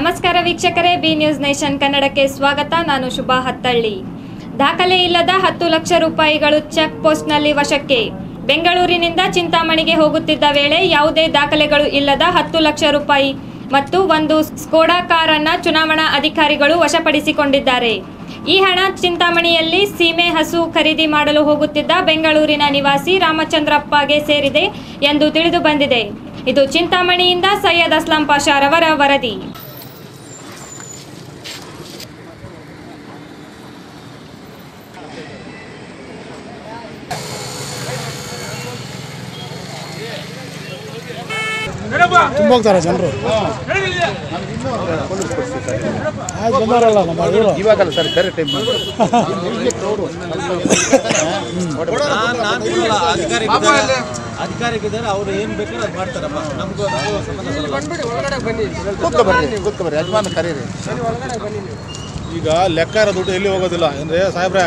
ನಮಸ್ಕಾರ ವೀಕ್ಷಕರೇ, B news nation ಕನ್ನಡಕ್ಕೆ ಸ್ವಾಗತ. ನಾನು ಶುಭಾ ಹತ್ತಳ್ಳಿ. ದಾಖಲೆ ಇಲ್ಲದ ಹತ್ತು ಲಕ್ಷ ರೂಪಾಯಿಗಳು ಚೆಕ್ ಪೋಸ್ಟ್ನಲ್ಲಿ ವಶಕ್ಕೆ. ಬೆಂಗಳೂರಿನಿಂದ ಚಿಂತಾಮಣಿಗೆ ಹೋಗುತ್ತಿದ್ದ ವೇಳೆ ಯಾವುದೇ ದಾಖಲೆಗಳು ಇಲ್ಲದ ಹತ್ತು ಲಕ್ಷ ರೂಪಾಯಿ ಮತ್ತು ಒಂದು ಸ್ಕೋಡಾ ಕಾರನ್ನ ಚುನಾವಣಾ ಅಧಿಕಾರಿಗಳು ವಶಪಡಿಸಿಕೊಂಡಿದ್ದಾರೆ. ಈ ಹಣ ಚಿಂತಾಮಣಿಯಲ್ಲಿ ಸೀಮೆ ಹಸು ಖರೀದಿ ಮಾಡಲು ಹೋಗುತ್ತಿದ್ದ ಬೆಂಗಳೂರಿನ ನಿವಾಸಿ ರಾಮಚಂದ್ರಪ್ಪಗೆ ಸೇರಿದೆ ಎಂದು ತಿಳಿದು ಬಂದಿದೆ. ಇದು ಚಿಂತಾಮಣಿಯಿಂದ ಸೈಯದ್ ಅಸ್ಲಾಂ ಪಾಷಾರವರ ವರದಿ. ತುಂಬ ಹೋಗ್ತಾರೆ ಜನರು. ಆಯ್ತು ಬಂದಾರಲ್ಲ ನಮ್ಮ ಇವರು ಇವಾಗಲ್ಲ ಸರ್ ಬೇರೆ ಟೈಮ್ ಅಧಿಕಾರಿಗಿದ್ದಾರೆ ಅವ್ರು ಏನು ಬೇಕಾದ್ರೆ ಅದು ಮಾಡ್ತಾರಪ್ಪ ನಮಗೂ ಯಜಮಾನ ಕರೀರಿ. ಈಗ ಲೆಕ್ಕ ಇರೋ ದುಡ್ಡು ಎಲ್ಲಿ ಹೋಗೋದಿಲ್ಲ ಅಂದ್ರೆ ಸಾಹೇಬ್ರೆ.